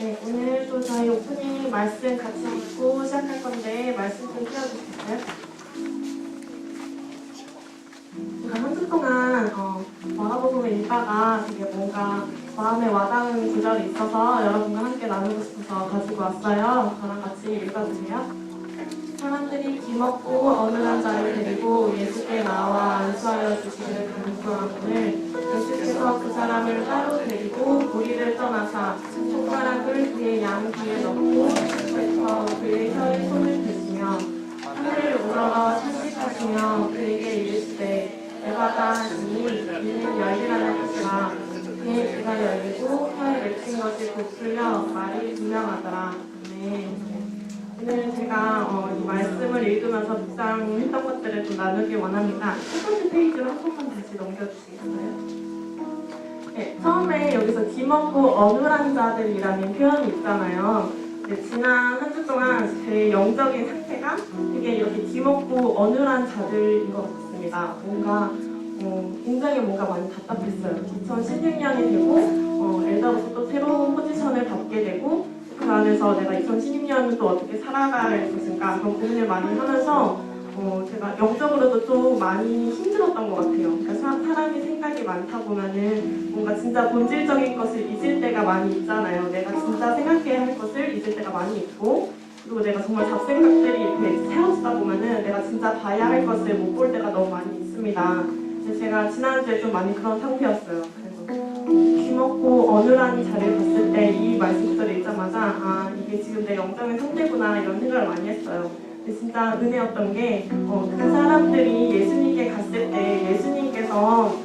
네, 오늘 또 저희 오프닝 말씀 같이 읽고 시작할 건데 말씀 좀 띄워주시겠어요? 제가 한 주 동안 어, 마가복음을 읽다가 되게 뭔가 마음에 와닿은 구절이 있어서 여러분과 함께 나누고 싶어서 가지고 왔어요. 저랑 같이 읽어주세요. 사람들이 기먹고 어느 한 자를 데리고 예수께 나와 안수하여 주시기를 간구하거늘 예수께서 그 사람을 따로 데리고 무리를 떠나사 손가락을 그의 양 귀에 넣고 뱉어 그의 혀에 손을 대시며 하늘을 우러러 찬식하시며 그에게 이르시되 에바다 하시니 이는 열리라는 것이라 그의 귀가 열리고 혀에 맺힌 것이 곧 풀려 말이 분명하더라. 네. 오늘 제가 어, 이 말씀을 읽으면서 묵상했던 것들을 좀 나누기 원합니다. 첫 번째 페이지로 한 번만 다시 넘겨주시겠어요? 네, 처음에 여기서 기먹고 어눌한 자들이라는 표현이 있잖아요. 네, 지난 한 주 동안 제 영적인 상태가 되게 이렇게 기먹고 어눌한 자들인 것 같습니다. 뭔가 어, 굉장히 뭔가 많이 답답했어요. 2016년이 되고 어, 엘다로서 또 새로운 포지션을 받게 되고 그 안에서 내가 2016년은 또 어떻게 살아갈 것인가 그런 고민을 많이 하면서 어, 제가 영적으로도 좀 많이 힘들었던 것 같아요. 그러니까 사, 사람이 생각이 많다 보면은 뭔가 진짜 본질적인 것을 잊을 때가 많이 있잖아요. 내가 진짜 생각해야 할 것을 잊을 때가 많이 있고 그리고 내가 정말 잡생각들이 이렇게 세워지다 보면은 내가 진짜 봐야 할 것을 못 볼 때가 너무 많이 있습니다. 제가 지난주에 좀 많이 그런 상태였어요. 그래서 귀 먹고 어눌한 자리를 봤을 때 이 말씀들을 읽자마자 아 이게 지금 내 영적인 상태구나 이런 생각을 많이 했어요. 진짜 은혜였던 게 어, 그 사람들이 예수님께 갔을 때 예수님께서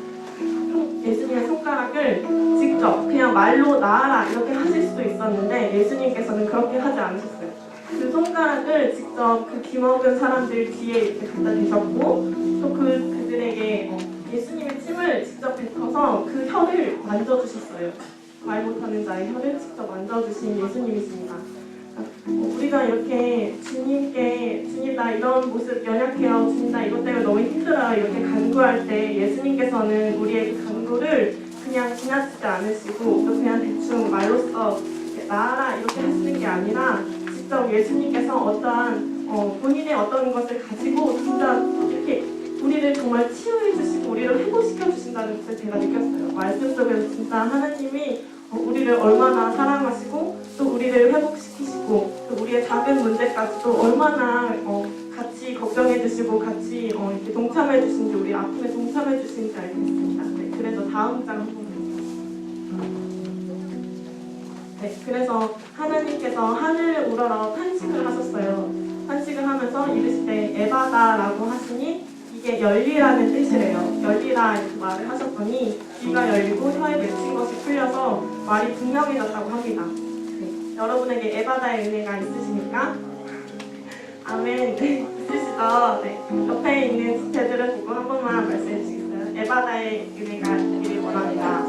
예수님의 손가락을 직접 그냥 말로 나아라 이렇게 하실 수도 있었는데 예수님께서는 그렇게 하지 않으셨어요. 그 손가락을 직접 그 귀먹은 사람들 뒤에 이렇게 갖다 대셨고 또 그 그들에게 어, 예수님의 침을 직접 뱉어서 그 혀를 만져주셨어요. 말 못하는 자의 혀를 직접 만져주신 예수님이십니다. 어, 우리가 이렇게 주님께 주님 나 이런 모습 연약해요 주님 나 이것 때문에 너무 힘들어요 이렇게 간구할 때 예수님께서는 우리의 그 간구를 그냥 지나치지 않으시고 또 그냥 대충 말로써 나아라 이렇게 하시는 게 아니라 직접 예수님께서 어떠한 어, 본인의 어떤 것을 가지고 진짜 이렇게 우리를 정말 치유해 주시고 우리를 회복시켜 주신다는 것을 제가 느꼈어요. 말씀 속에서 진짜 하나님이 어, 우리를 얼마나 사랑하시고 문제까지도 얼마나 어, 같이 걱정해 주시고 같이 어, 이렇게 동참해 주신지 우리 아픔에 동참해 주신지 알겠습니다. 네, 그래서 다음 장 한번 네, 그래서 하나님께서 하늘을 우러러 탄식을 하셨어요. 탄식을 하면서 이르시되 에바다라고 하시니 이게 열리라는 뜻이래요. 열리라 이렇게 말을 하셨더니 귀가 열리고 혀에 맺힌 것이 풀려서 말이 분명해졌다고 합니다. 네, 여러분에게 에바다의 은혜가 있으십니까? 네. 옆에 있는 지체들을 보고 한 번만 말씀해 주시겠어요? 에바다의 은혜가 있기를 원합니다.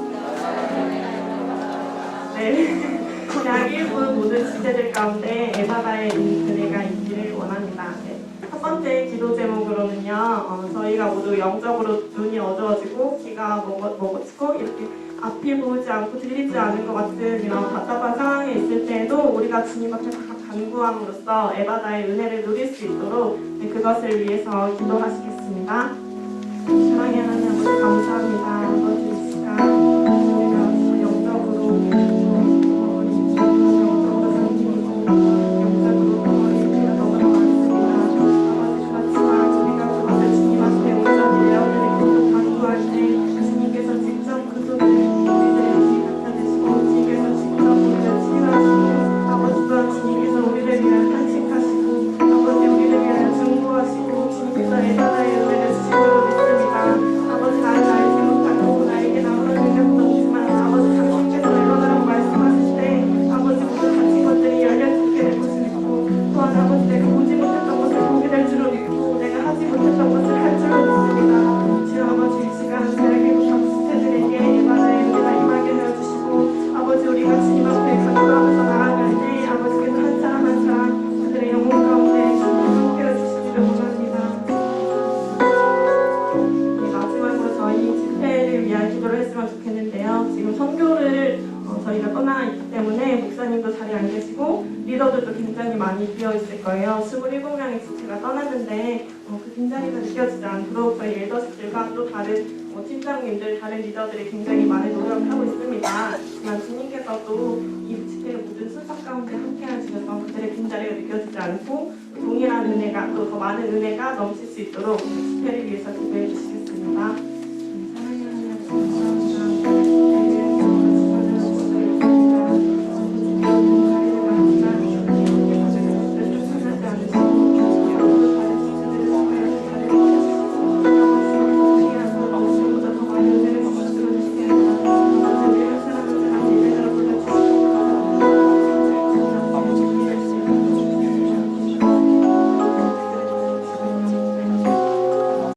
네. 대학 1부 모든 지체들 가운데 에바다의 은혜가 있기를 원합니다. 네. 첫 번째 기도 제목으로는요, 어, 저희가 모두 영적으로 눈이 어두워지고 귀가 먹어, 먹어지고 이렇게 앞이 보이지 않고 들리지 않는 것 같은 이런 답답한 상황에 있을 때에도 우리가 주님 앞에 다 간구함으로써 에바다의 은혜를 누릴 수 있도록 네, 그것을 위해서 기도하시겠습니다. 사랑의 하나님 아버지 감사합니다. 아버지 이 시간 우리가 영적으로 수요를 어, 저희가 떠나 있기 때문에 목사님도 자리에 안 계시고 리더들도 굉장히 많이 비어 있을 거예요. 27명의 지체가 떠났는데 어, 그 긴자리가 느껴지지 않도록 저희 엘더스들과 또 다른 어, 팀장님들, 다른 리더들이 굉장히 많은 노력을 하고 있습니다. 하지만 주님께서도 이 지체의 모든 순삭 가운데 함께 하시면서 그들의 긴자리가 느껴지지 않고 동일한 은혜가 또 더 많은 은혜가 넘칠 수 있도록 집회를 위해서 기도해 주시겠습니다. 사랑하는 하나님 감사합니다.